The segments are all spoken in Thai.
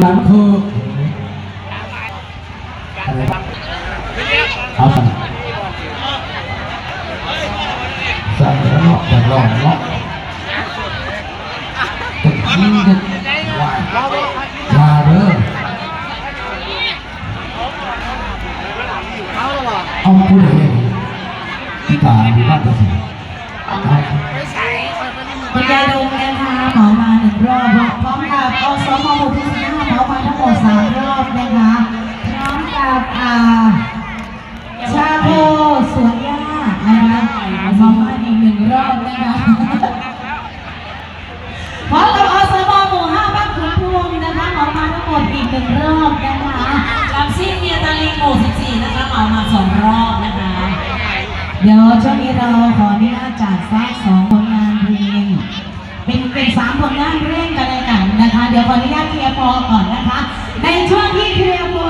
หลังคืออะไรเอาสั่งสั่งแล้วเนาะแต่ลองเนาะตึกนี้จะวายมาเด้อเอาผู้ใดที่ตาดีมากที่สุดเอาคุณยายดงนะคะเหมามาหนึ่งรอบพร้อมกับอสมหกที่ นะคะพร้อมกับอ่าชาโคสวนหญ้านะคะเหมามาอีกหนึ่งรอบนะคะพร้อมกับอสมหมู่ห้าบ้านขุนพวงนะคะหมามาทั้งหมดอีกหนึ่งรอบนะคะกับซีเมียตาลีหมู่สิบสี่นะคะเหมามาสองรอบนะคะ เดี๋ยวช่วงนี้เราขออนุญาตจัดสักสองผลงานเพลงเป็นเป็นสามผลงานเพลงกันเลย เดี๋ยวขออนุญาตเคลียร์พอก่อนนะคะ ในช่วงที่เคลียร์พอ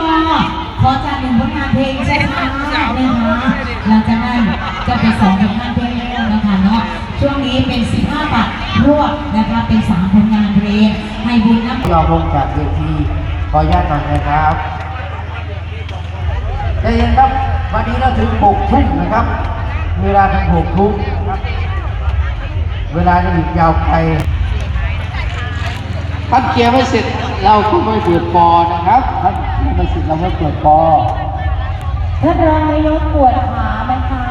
ขอจัดหนึ่งผลงานเพลงช้าๆนะคะหลังจากนั้นจะเป็นสองผลงานเพลงแล้วนะคะเนาะช่วงนี้เป็น 15บาทรวบนะคะเป็นสามผลงานเพลงให้บุญน้ำยอมลงจากเวทีขออนุญาตหน่อยนะครับใจเย็นครับวันนี้เราถึงหกทุ่มนะครับ เวลาถึงหกทุ่มเวลาจะอีกยาวไก ลท่านเคลียร์ไม่เสร็จเราก็ไม่เปิดปอนะครับท่านเคลียร์ไม่เสร็จเราไม่เปิดปอท่านรองนายกปวดขาไหมคะ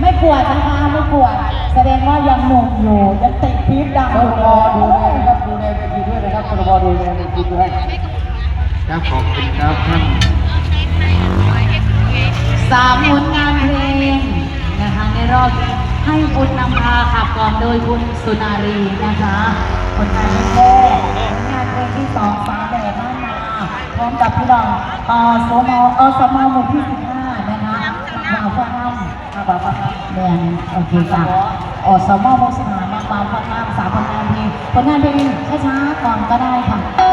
ไม่ปวดนะคะไม่ปวด แสดงว่ายังหนุ่มอยู่ยังติดปี๊บดังตอยู่รดูแลนะครับดูแลเวทีด้วยนะครับตรดูแลเวทีด้วยครับขอบคุณครับท่านสามผลงานเพลงนะคะในรอบให้บุญนำพาขับกล่อมโดยคุณสุนารีนะคะ คนงานแรกงานเพลงที่สองฟ้าแดดบ้านนาพร้อมกับพี่น้องอสมออสมอหมู่ที่สิบห้านะคะมาวฟ้าห้ามาวฟ้าห้ามแดงโอเคค่ะอสมอหมู่สิบห้ามาบ่าวฟ้าห้ามสามผลงานเพลงผลงานเพลงช้าๆก่อนก็ได้ค่ะ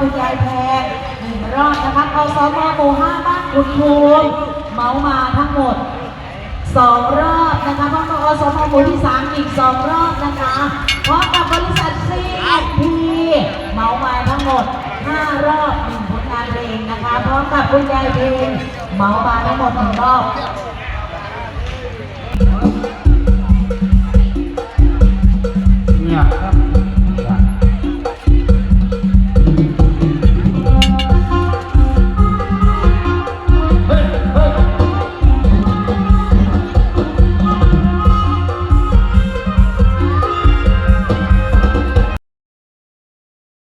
คุณยายแพงหนึ่งรอบนะคะเอาสมหมู่ห้าบ้านคุณภูมิเมามาทั้งหมดสองรอบนะคะพร้อมกับอสมหมู่ที่สามอีกสองรอบนะคะพร้อมกับบริษัทซีพีเมามาทั้งหมดห้ารอบหนึ่งผลงานเพลงนะคะพร้อมกับคุณยายเพลงเมามาทั้งหมดหนึ่งรอบ